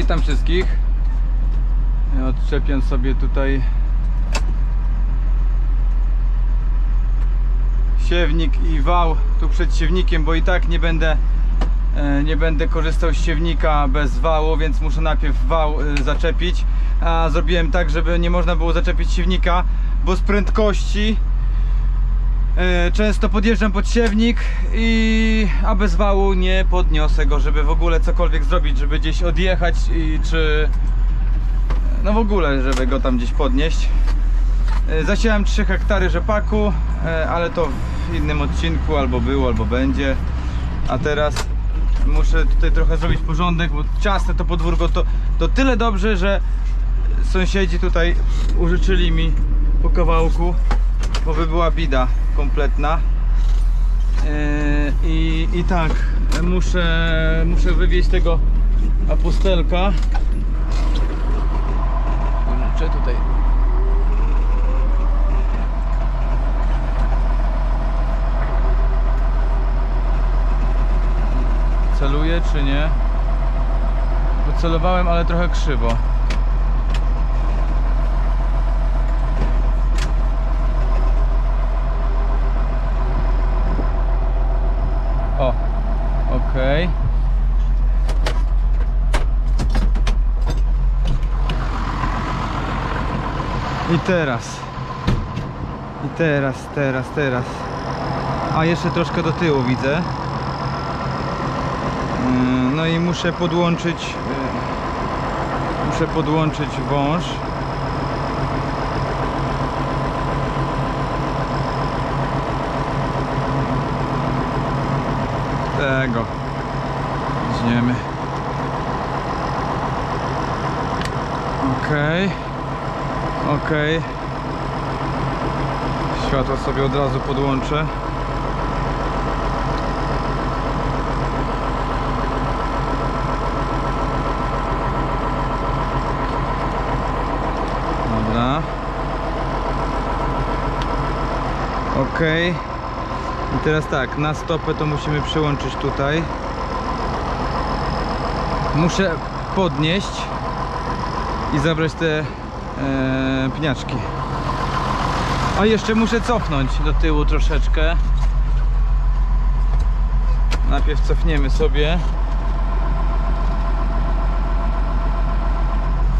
Witam wszystkich. Odczepiam sobie tutaj siewnik i wał tu przed siewnikiem, bo i tak nie będę e, nie będę korzystał z siewnika bez wału, więc muszę najpierw wał e, zaczepić. A zrobiłem tak, żeby nie można było zaczepić siewnika, bo z prędkości Często podjeżdżam pod siewnik i a bez wału nie podniosę go, żeby w ogóle cokolwiek zrobić, żeby gdzieś odjechać i czy no w ogóle, żeby go tam gdzieś podnieść. E, Zasiałem 3 hektary rzepaku, e, ale to w innym odcinku albo było, albo będzie. A teraz muszę tutaj trochę zrobić porządek, bo ciasne to podwórko to, to tyle dobrze, że sąsiedzi tutaj użyczyli mi po kawałku, bo by była bida kompletna. Yy, I, I tak, muszę, muszę wywieźć tego apustelka. Kurczę, tutaj. Celuję czy nie? Docelowałem, ale trochę krzywo. O, okej. I teraz. I teraz, teraz, teraz. A jeszcze troszkę do tyłu widzę. Mm, No i muszę podłączyć. y, Muszę podłączyć wąż. Tego. Weźmiemy. Okej. Okej. Światło sobie od razu podłączę. Dobra. Okej. I teraz tak, na stopę to musimy przyłączyć tutaj. Muszę podnieść i zabrać te e, pniaczki. A jeszcze muszę cofnąć do tyłu troszeczkę. Najpierw cofniemy sobie.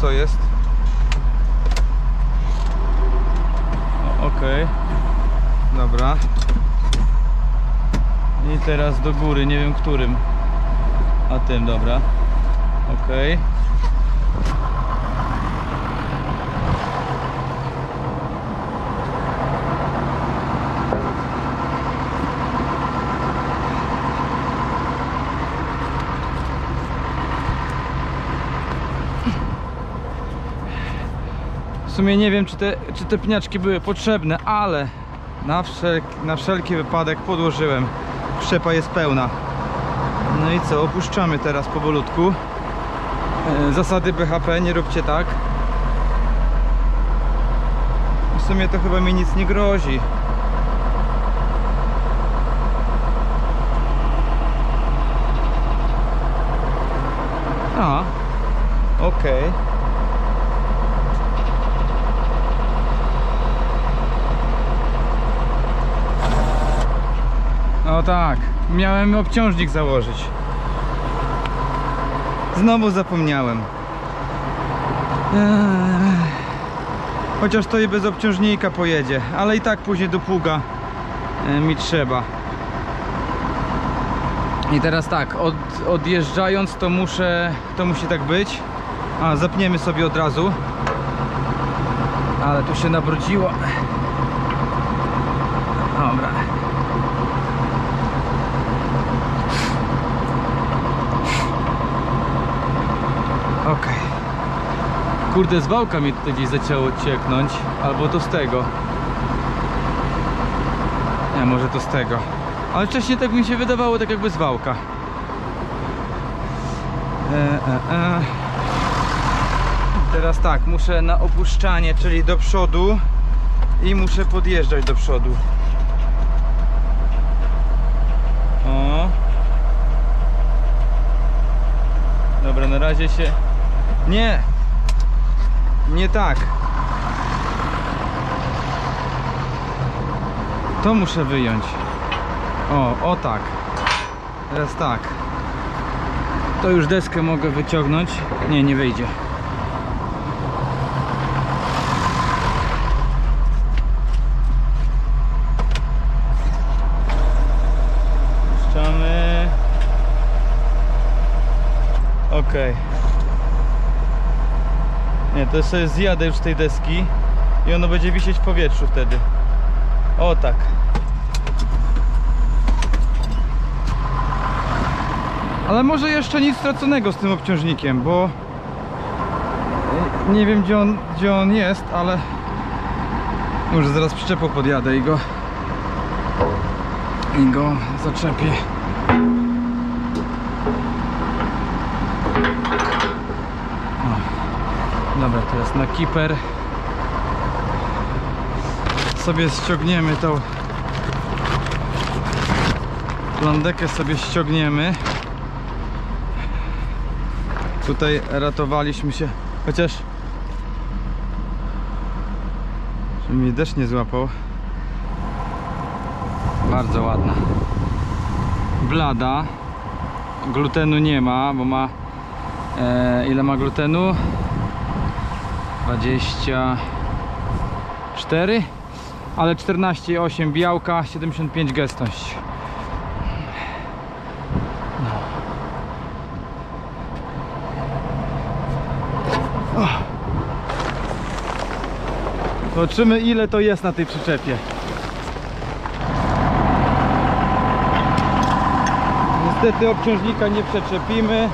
Co jest? Okej. Dobra. I teraz do góry, nie wiem którym. A tym, dobra. Okej. W sumie nie wiem, czy te, czy te pniaczki były potrzebne, ale na, wszelk, na wszelki wypadek podłożyłem. Wszczepa jest pełna. No i co, opuszczamy teraz powolutku. E, Zasady BHP, nie róbcie tak. W sumie to chyba mi nic nie grozi. A, okej. O tak, miałem obciążnik założyć. Znowu zapomniałem. Chociaż to i bez obciążnika pojedzie, ale i tak później do e, mi trzeba. I teraz tak, od, odjeżdżając to muszę, to musi tak być. A, zapniemy sobie od razu. Ale tu się nabrudziło. Dobra. Okej. Kurde, z wałka mnie tutaj gdzieś zaczęło cieknąć. Albo to z tego. Nie, może to z tego. Ale wcześniej tak mi się wydawało, tak jakby z wałka. E, e, e. Teraz tak, muszę na opuszczanie, czyli do przodu i muszę podjeżdżać do przodu. O. Dobra, na razie się Nie. Nie tak. To muszę wyjąć. O, o tak. Teraz tak. To już deskę mogę wyciągnąć. Nie, nie wyjdzie. Puszczamy. Okej. Nie, to sobie zjadę już z tej deski i ono będzie wisieć w powietrzu wtedy. O tak. Ale może jeszcze nic straconego z tym obciążnikiem, bo nie wiem gdzie on, gdzie on jest, ale może zaraz przyczepą podjadę i go i go zaczepię. Dobra, teraz na kiper sobie ściągniemy tą plandekę sobie ściągniemy. Tutaj ratowaliśmy się chociaż żeby mnie deszcz nie złapał? Bardzo ładna. Blada. Glutenu nie ma bo ma e, ile ma glutenu 24 ale 14,8 białka 75 gęstość Zobaczymy ile to jest na tej przyczepie. Niestety obciążnika nie przeczepimy,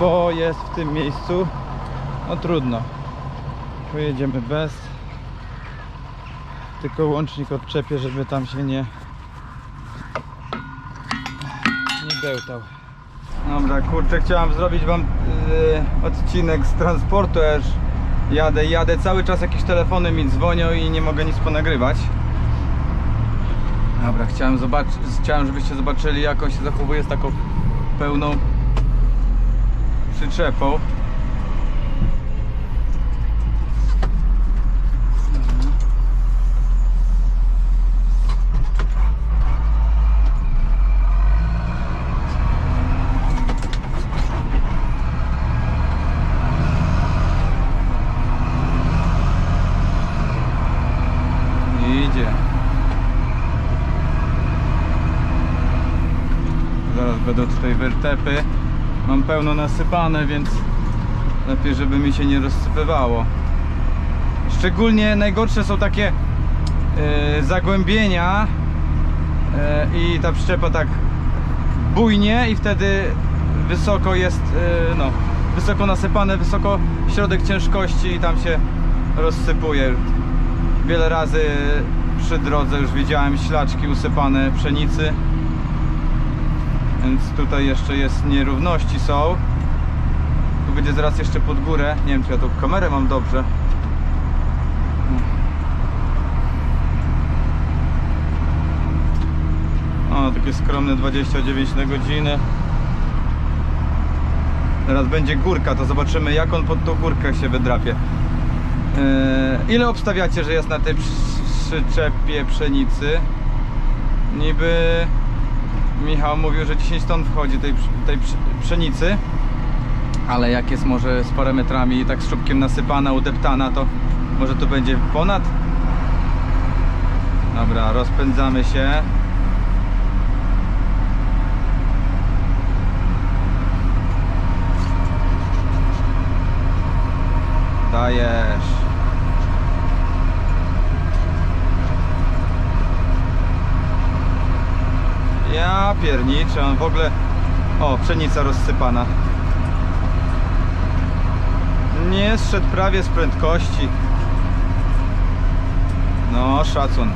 bo jest w tym miejscu. No trudno. Pojedziemy bez. Tylko łącznik odczepię, żeby tam się nie nie bełtał. Dobra, kurczę, chciałem zrobić wam yy, odcinek z transportu, aż jadę, jadę, cały czas jakieś telefony mi dzwonią i nie mogę nic ponagrywać. Dobra, chciałem zobaczyć, chciałem żebyście zobaczyli jak on się zachowuje z taką pełną przyczepą. Idzie. Zaraz będą tutaj wertepy. Mam pełno nasypane, więc lepiej, żeby mi się nie rozsypywało. Szczególnie najgorsze są takie e, zagłębienia e, i ta przyczepa tak bujnie i wtedy wysoko jest, e, no, wysoko nasypane, wysoko środek ciężkości i tam się rozsypuje. Wiele razy przy drodze już widziałem ślaczki usypane pszenicy. Więc tutaj jeszcze jest nierówności są. Tu będzie zaraz jeszcze pod górę. Nie wiem czy ja tą kamerę mam dobrze. O, takie skromne 29 na godzinę. Teraz będzie górka, to zobaczymy jak on pod tą górkę się wydrapie. Eee, ile obstawiacie, że jest na tej przy- przyczepie pszenicy? Niby Michał mówił, że 10 ton wchodzi tej, tej psz- pszenicy. Ale jak jest może z parametrami tak z czubkiem nasypana, udeptana, to może to będzie ponad? Dobra, rozpędzamy się. Dajesz. Ja pierniczę, on w ogóle... O, pszenica rozsypana. Nie zszedł prawie z prędkości. No, szacun.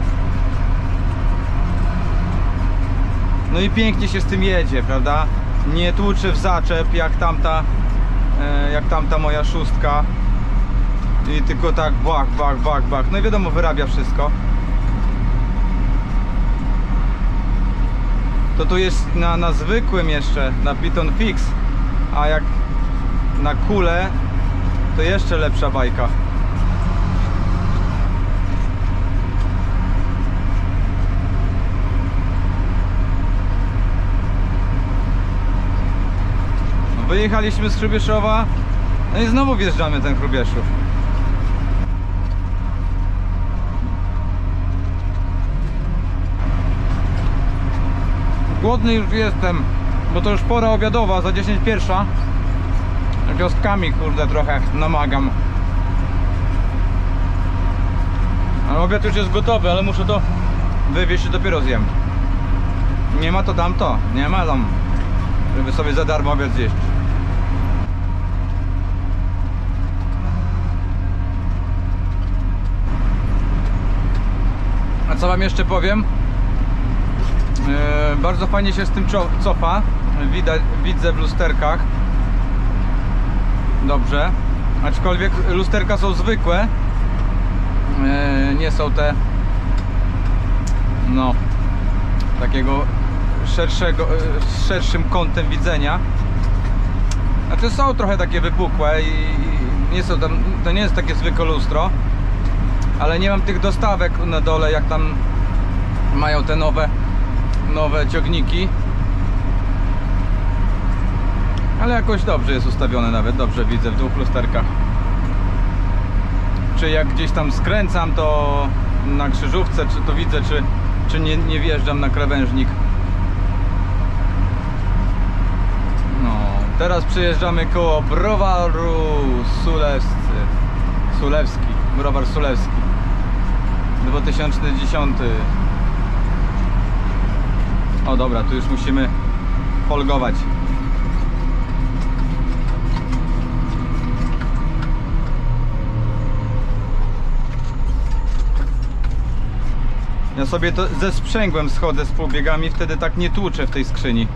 No i pięknie się z tym jedzie, prawda? Nie tłuczy w zaczep jak tamta, e, jak tamta moja szóstka. I tylko tak bach, bach, bach, bach. No i wiadomo, wyrabia wszystko. To tu jest na, na zwykłym jeszcze, na Piton Fix. A jak na kulę to jeszcze lepsza bajka. Wyjechaliśmy z Hrubieszowa, no i znowu wjeżdżamy ten Hrubieszów. Głodny już jestem, bo to już pora obiadowa, za 10 pierwsza. Gwiazdkami kurde trochę namagam. Obiad już jest gotowy, ale muszę to wywieźć i dopiero zjem. Nie ma to dam to, nie ma tam, żeby sobie za darmo obiad zjeść. A co wam jeszcze powiem? E, bardzo fajnie się z tym cofa. Widać, widzę w lusterkach. Dobrze. Aczkolwiek lusterka są zwykłe. E, nie są te no takiego szerszego, e, z szerszym kątem widzenia. Znaczy są trochę takie wypukłe i nie są tam, to nie jest takie zwykłe lustro, ale nie mam tych dostawek na dole jak tam mają te nowe nowe ciągniki. Ale jakoś dobrze jest ustawione nawet, dobrze widzę w dwóch lusterkach. Czy jak gdzieś tam skręcam, to na krzyżówce, czy to widzę, czy, czy nie, nie wjeżdżam na krawężnik. No, teraz przejeżdżamy koło browaru Sulewscy. Sulewski, browar Sulewski. 2010. O dobra, tu już musimy folgować. Ja sobie to ze sprzęgłem schodzę z półbiegami, wtedy tak nie tłuczę w tej skrzyni.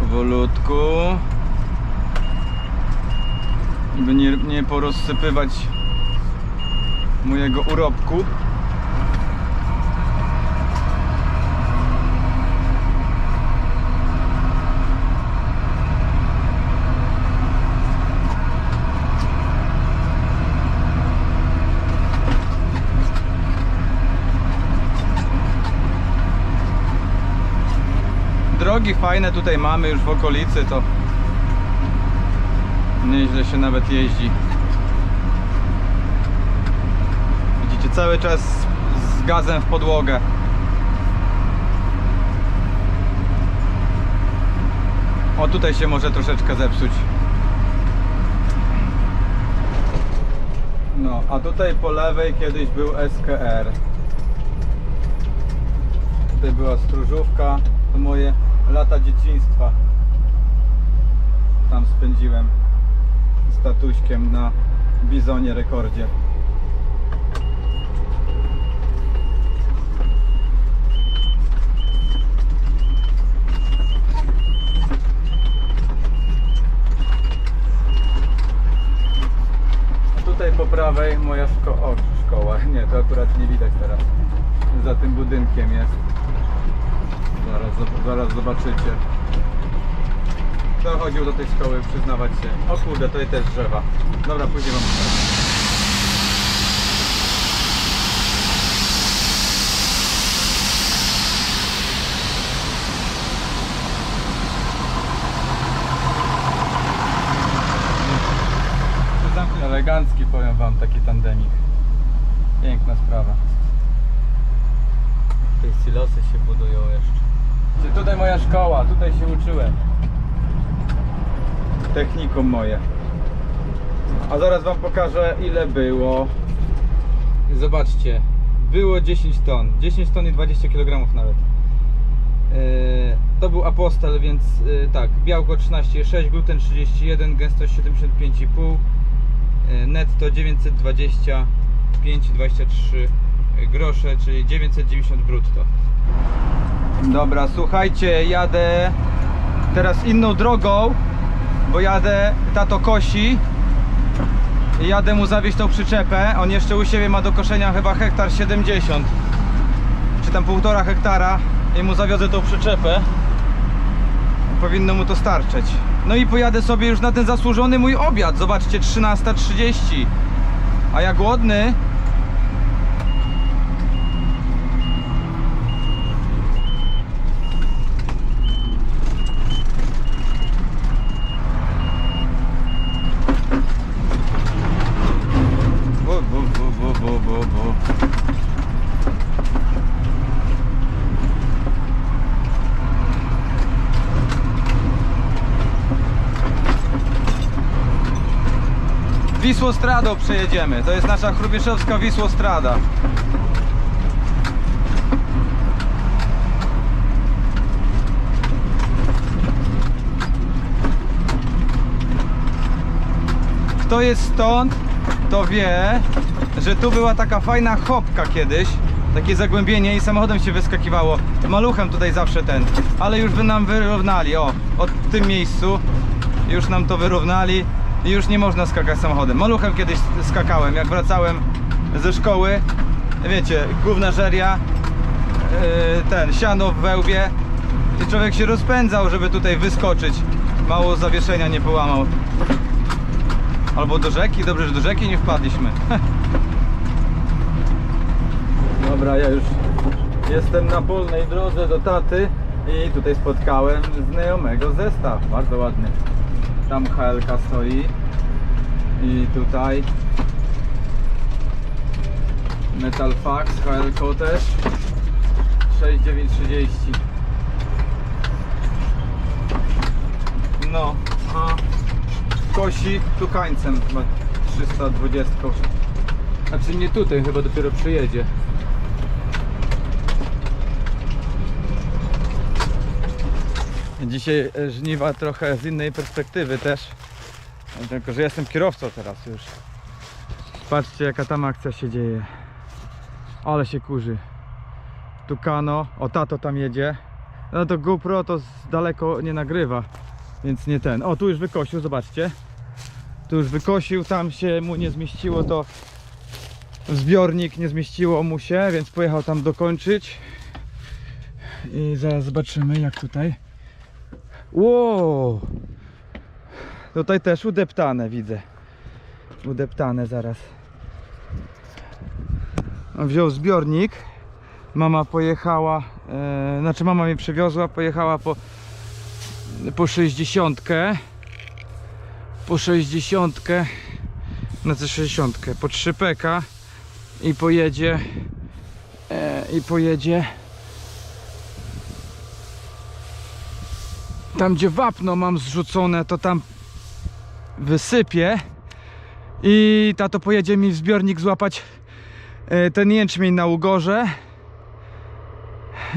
Powolutku. By nie, nie porozsypywać mojego urobku. Drogi fajne tutaj mamy już w okolicy, to nieźle się nawet jeździ. Cały czas z gazem w podłogę. O, tutaj się może troszeczkę zepsuć. No, a tutaj po lewej kiedyś był SKR. Tutaj była stróżówka, to moje lata dzieciństwa. Tam spędziłem z tatuśkiem na bizonie rekordzie. A tutaj po prawej moja szko o, szkoła. Nie, to akurat nie widać teraz. Za tym budynkiem jest. Zaraz, zaraz zobaczycie. Kto chodził do tej szkoły, przyznawać się. O kurde, tutaj też drzewa. Dobra, później wam pokażę. Elegancki powiem wam taki tandemik. Piękna sprawa. Tutaj silosy się budują jeszcze. Czy tutaj moja szkoła, tutaj się uczyłem. Technikum moje. A zaraz wam pokażę ile było. Zobaczcie, było 10 ton. 10 ton i 20 kg nawet. Yy, to był apostel, więc yy, tak, białko 13,6, gluten 31, gęstość 75,5, yy, netto 925,23 grosze, czyli 990 brutto. Dobra, słuchajcie, jadę teraz inną drogą, bo jadę tato kosi i jadę mu zawieźć tą przyczepę. On jeszcze u siebie ma do koszenia chyba hektar 70 czy tam półtora hektara i mu zawiozę tą przyczepę. Powinno mu to starczyć. No i pojadę sobie już na ten zasłużony mój obiad. Zobaczcie, 13.30. A ja głodny. Wisłostradą przejedziemy. To jest nasza chrubieszowska Wisłostrada. Kto jest stąd, to wie, że tu była taka fajna chopka kiedyś. Takie zagłębienie i samochodem się wyskakiwało. Maluchem tutaj zawsze ten. Ale już by nam wyrównali. O, od tym miejscu już nam to wyrównali i już nie można skakać samochodem. Maluchem kiedyś skakałem, jak wracałem ze szkoły. Wiecie, główna żeria, yy, ten, siano w wełbie i człowiek się rozpędzał, żeby tutaj wyskoczyć. Mało zawieszenia nie połamał. Albo do rzeki, dobrze, że do rzeki nie wpadliśmy. Dobra, ja już jestem na polnej drodze do taty i tutaj spotkałem znajomego zestaw, bardzo ładny. Tam HLK stoi. I tutaj. Metal Fax, HLK też. 6930 No, a kosi tukańcem chyba 320 Znaczy nie tutaj, chyba dopiero przyjedzie Dzisiaj e, żniwa trochę z innej perspektywy też. Tylko, że jestem kierowcą teraz już. Patrzcie jaka tam akcja się dzieje. Ale się kurzy. Tukano, o tato tam jedzie. No to GoPro to z daleko nie nagrywa, więc nie ten. O tu już wykosił, zobaczcie. Tu już wykosił, tam się mu nie zmieściło to w zbiornik, nie zmieściło mu się, więc pojechał tam dokończyć. I zaraz zobaczymy jak tutaj. Wow! Tutaj też udeptane widzę. Udeptane zaraz. Wziął zbiornik. Mama pojechała, e, znaczy mama mnie przywiozła, pojechała po, po 60. Po 60. Znaczy 60. Po 3 peka i pojedzie e, i pojedzie tam gdzie wapno mam zrzucone to tam wysypię. I tato pojedzie mi w zbiornik złapać e, ten jęczmień na ugorze.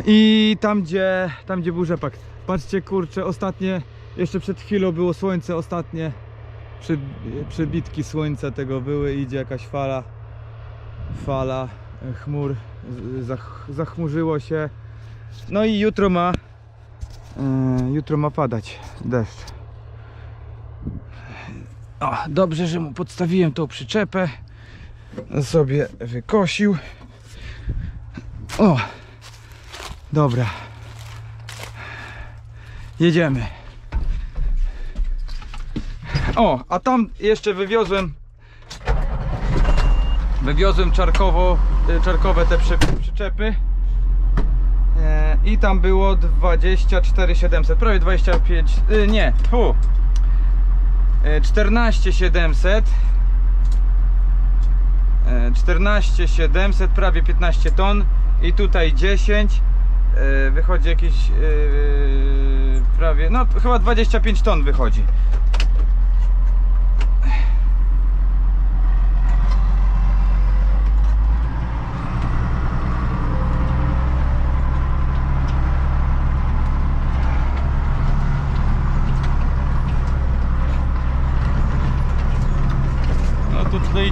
I tam gdzie tam gdzie był rzepak. Patrzcie kurczę ostatnie jeszcze przed chwilą było słońce ostatnie przy, przybitki słońca tego były. Idzie jakaś fala fala e, chmur zachmurzyło się. No i jutro ma jutro ma padać deszcz o, dobrze, że mu podstawiłem tą przyczepę. Sobie wykosił. O, dobra. Jedziemy. O, a tam jeszcze wywiozłem wywiozłem czarkowo, y, czarkowe te przy, przyczepy e, i tam było 24 700, prawie 25, y, nie, fu, 14 700 14 700 prawie 15 ton. I tutaj 10 e, wychodzi jakieś e, prawie no chyba 25 ton wychodzi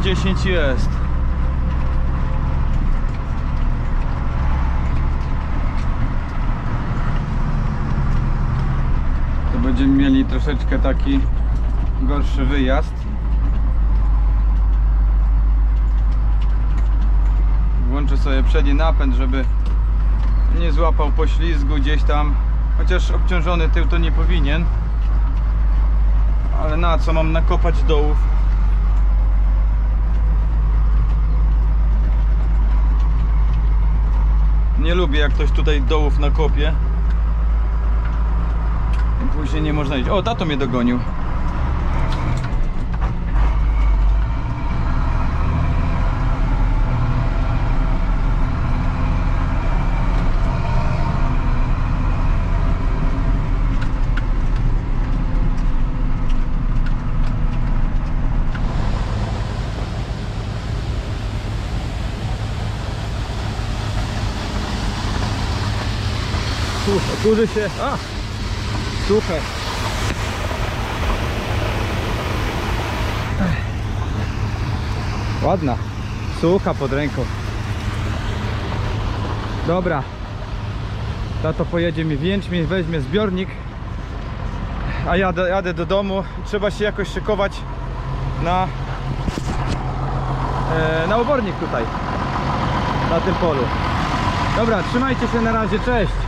10 jest. To będziemy mieli troszeczkę taki gorszy wyjazd. Włączę sobie przedni napęd, żeby nie złapał poślizgu gdzieś tam. Chociaż obciążony tył to nie powinien. Ale na co mam nakopać dołów? Nie lubię jak ktoś tutaj dołów nakopie. I później nie można iść. O, tato mnie dogonił. Kurzy się. A! Słuchaj. Ładna. Sucha pod ręką. Dobra. Tato pojedzie mi w Jęczmień, weźmie zbiornik. A jadę, jadę do domu. Trzeba się jakoś szykować na, e, na obornik tutaj. Na tym polu. Dobra, trzymajcie się na razie, cześć.